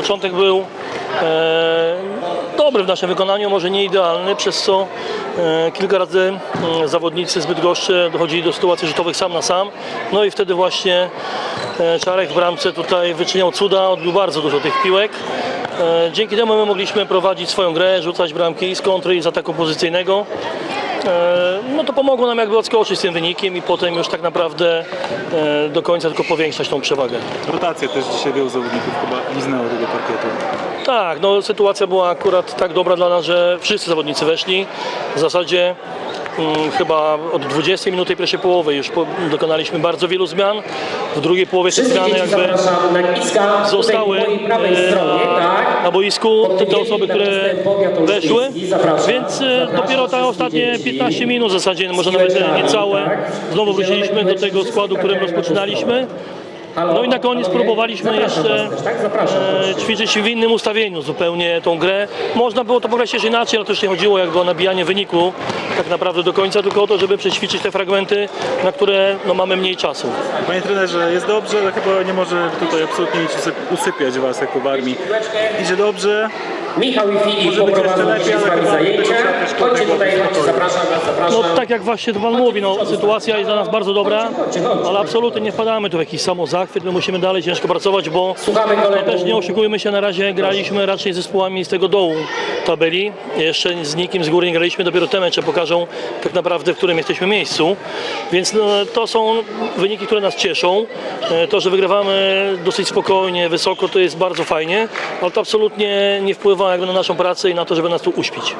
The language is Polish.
Początek był e, dobry w naszym wykonaniu, może nie idealny, przez co e, kilka razy mm, zawodnicy zbyt goszczy dochodzili do sytuacji rzutowych sam na sam. No i wtedy właśnie e, Czarek w bramce tutaj wyczyniał cuda, odbił bardzo dużo tych piłek. Dzięki temu my mogliśmy prowadzić swoją grę, rzucać bramki z kontry i z ataku pozycyjnego. E, No to pomogło nam jakby odskoczyć z tym wynikiem i potem już tak naprawdę e, do końca tylko powiększać tą przewagę. Rotację też dzisiaj wielu zawodników chyba liznęło tego parkietu. Tak, no sytuacja była akurat tak dobra dla nas, że wszyscy zawodnicy weszli. W zasadzie mm, chyba od 20 minut tej pierwszej połowy już dokonaliśmy bardzo wielu zmian. W drugiej połowie te zmiany jakby zostały e, stronie, tak? na boisku te, te osoby, które weszły, więc e, dopiero te ostatnie dzieci. 15 minut w zasadzie, może Z nawet niecałe, tak? znowu wróciliśmy do tego składu, którym rozpoczynaliśmy. No i na koniec próbowaliśmy jeszcze też, tak? E, ćwiczyć w innym ustawieniu zupełnie tą grę. Można było to pograć też inaczej, ale to już nie chodziło jakby o nabijanie wyniku tak naprawdę do końca, tylko o to, żeby przećwiczyć te fragmenty, na które no, mamy mniej czasu. Panie trenerze, jest dobrze, ale chyba nie może tutaj absolutnie nic usyp- usypiać was jako w armii. Idzie dobrze, Michał i Filip Może być poprowadzą jeszcze lepiej, dzisiaj z wami też Chodźcie tutaj, chodźcie, zapraszam was, zapraszam. No tak jak właśnie to Pan mówi, no, sytuacja jest dla nas bardzo dobra, ale absolutnie nie wpadamy tu w jakiś samozachwyt, my musimy dalej ciężko pracować, bo Słuchamy no, też nie oszukujmy się, na razie graliśmy raczej z zespołami z tego dołu tabeli, jeszcze z nikim z góry nie graliśmy, dopiero te mecze pokażą tak naprawdę, w którym jesteśmy miejscu, więc no, to są wyniki, które nas cieszą, E, to, że wygrywamy dosyć spokojnie, wysoko, to jest bardzo fajnie, ale to absolutnie nie wpływa jakby na naszą pracę i na to, żeby nas tu uśpić.